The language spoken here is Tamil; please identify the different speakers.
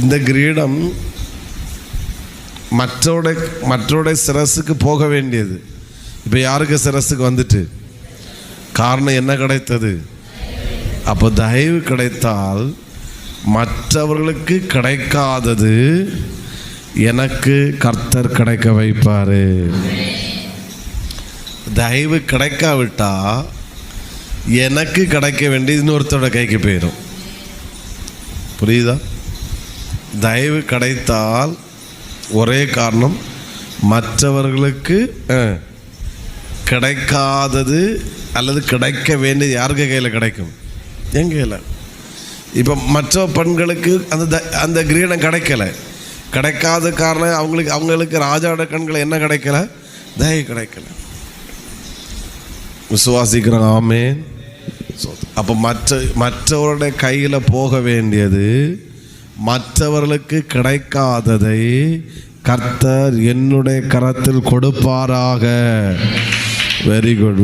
Speaker 1: இந்த கிரீடம் மற்றோட மற்றோட சிரஸுக்கு போக வேண்டியது. இப்போ யாருக்கு சிரஸுக்கு வந்துட்டு? காரணம் என்ன கிடைத்தது? அப்போ தயவு கிடைத்தால் மற்றவர்களுக்கு கிடைக்காதது எனக்கு கர்த்தர் கிடைக்க வைப்பார். தயவு கிடைக்காவிட்டா எனக்கு கிடைக்க வேண்டியது இன்னொருத்தரோட கைக்கு போயிடும் புரியுதா? தயவு கிடைத்தால் ஒரே காரணம் மற்றவர்களுக்கு கிடைக்காதது அல்லது கிடைக்க வேண்டியது யாருக்கு கையில் கிடைக்கும்? என் கையில். இப்போ மற்ற பெண்களுக்கு அந்த த- அந்த கிரீடம் கிடைக்கல. கிடைக்காத காரணம் அவங்களுக்கு அவங்களுக்கு ராஜாவோட கண்களை என்ன கிடைக்கல? தயவு கிடைக்கல. விசுவாசிக்கிறோம் ஆமேன். அப்போ மற்ற மற்றவருடைய கையில் போக வேண்டியது மற்றவர்களுக்கு கிடைக்காததை கர்த்தர் என்னுடைய கரத்தில் கொடுப்பாராக. Very good